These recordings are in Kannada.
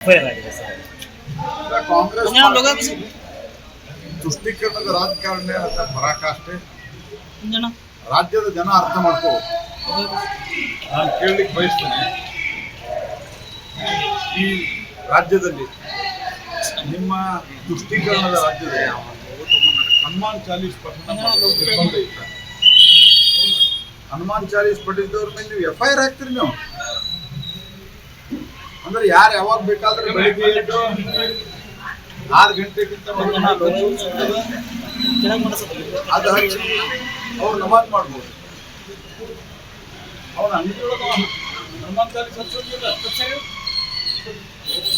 ಫೈರ್ ಆಗಿದೆ ಸರ್. ಕಾಂಗ್ರೆಸ್ ತುಷ್ಟೀಕರಣದ ರಾಜಕಾರಣ ಅಂತ ಜನ. ರಾಜ್ಯದ ಜನ ಅರ್ಥ ಮಾಡ್ಕೋ. ನಾನು ಕೇಳಲಿಕ್ಕೆ ಬಯಸ್ತೇನೆ. ಈ ರಾಜ್ಯದಲ್ಲಿ ನಿಮ್ಮ ತುಷ್ಟೀಕರಣದ ರಾಜ್ಯದ ಹನುಮಾನ್ ಚಾಲೀಸ್ ಇತ್ತ ಹನುಮಾನ್ ಚಾಲೀಸ್ ಪಠಿಸಿದವ್ರ ಮೇಲೆ ನೀವು ಎಫ್ ಐ ಆರ್ ಹಾಕ್ತೀರಿ ನೀವು. ಅಂದ್ರೆ ಯಾರು ಯಾವಾಗ ಬೇಕಾದ್ರೆ ಬೆಳಿಗ್ಗೆ ಎದ್ದು ಆರು ಗಂಟೆಗಿಂತ ಅದು ಹಚ್ಚಿ ಅವ್ರು ನಮಾಜ್ ಮಾಡ್ಬೋದು. ಅಂಗಡಿಯೊಳಗೆ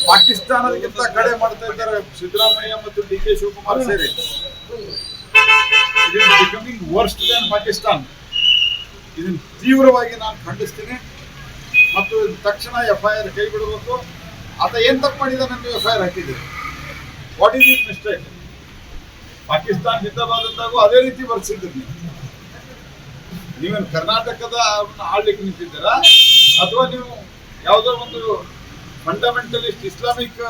ಪಾಕಿಸ್ತಾನದಕ್ಕಿಂತ ಕಡೆ ಮಾಡ್ತಾ ಇದ್ದಾರೆ ಸಿದ್ದರಾಮಯ್ಯ ಮತ್ತು ಡಿ ಕೆ ಶಿವಕುಮಾರ್ ಸೇರಿ. Becoming worst than Pakistan. ಇದನ್ನು ತೀವ್ರವಾಗಿ ನಾನು ಖಂಡಿಸ್ತೀನಿ. ಮತ್ತು ತಕ್ಷಣ ಎಫ್ ಐ ಆರ್ ಕೈ ಬಿಡಬೇಕು ಆತ ಏನು ತಪ್ಪು ಮಾಡಿದ್ದಾನೆ ನೀವು ಎಫ್ ಐ ಆರ್ ಹಾಕಿದ್ದೀರಿ. What is is mistake Pakistan ಜಿಂದಾಬಾದ್ ಅದೇ ರೀತಿ ಬರ್ಸಿದ್ದೀರಿ ನೀವು. ನೀವೇನು ಕರ್ನಾಟಕದ ಆಳ್ಲಿಕ್ಕೆ ನಿಂತಿದ್ದೀರಾ? ಅಥವಾ ನೀವು ಯಾವುದೋ ಒಂದು ಫಂಡಮೆಂಟಲಿಸ್ಟ್ ಇಸ್ಲಾಮಿಕ್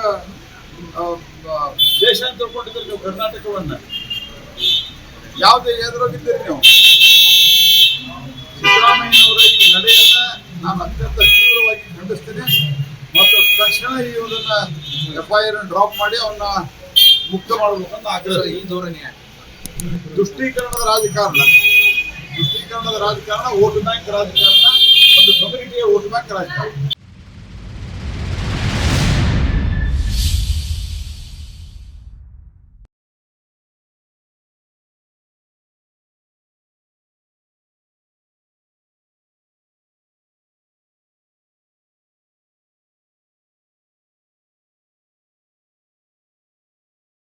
ದೇಶ ಅಂತ ತಿಳ್ಕೊಂಡಿದ್ರೆ ನೀವು ಕರ್ನಾಟಕವನ್ನ? ಯಾವುದೇ ಎದುರೋಗಿದ್ದೀರಿ ನೀವು ಸಿದ್ದರಾಮಯ್ಯನವರ ಈ ನಡೆಯನ್ನ ನಾನು ಅತ್ಯಂತ ತೀವ್ರವಾಗಿ ಖಂಡಿಸ್ತೇನೆ ಮತ್ತು ತಕ್ಷಣ ಒಂದನ್ನ ಎಫ್ ಐ ಡ್ರಾಪ್ ಮಾಡಿ ಅವನ್ನ ಮುಕ್ತ ಮಾಡಬೇಕಂತ ಆಗ್ರಹ ಈ ಧೋರಣೆ ತುಷ್ಟೀಕರಣದ ರಾಜಕಾರಣ. ತುಷ್ಟೀಕರಣದ ರಾಜಕಾರಣ ಓಟ್ ಬ್ಯಾಂಕ್ ರಾಜಕಾರಣ, ಒಂದು ಕಮ್ಯುನಿಟಿಯ ಓಟ್ ಬ್ಯಾಂಕ್ ರಾಜಕಾರಣ.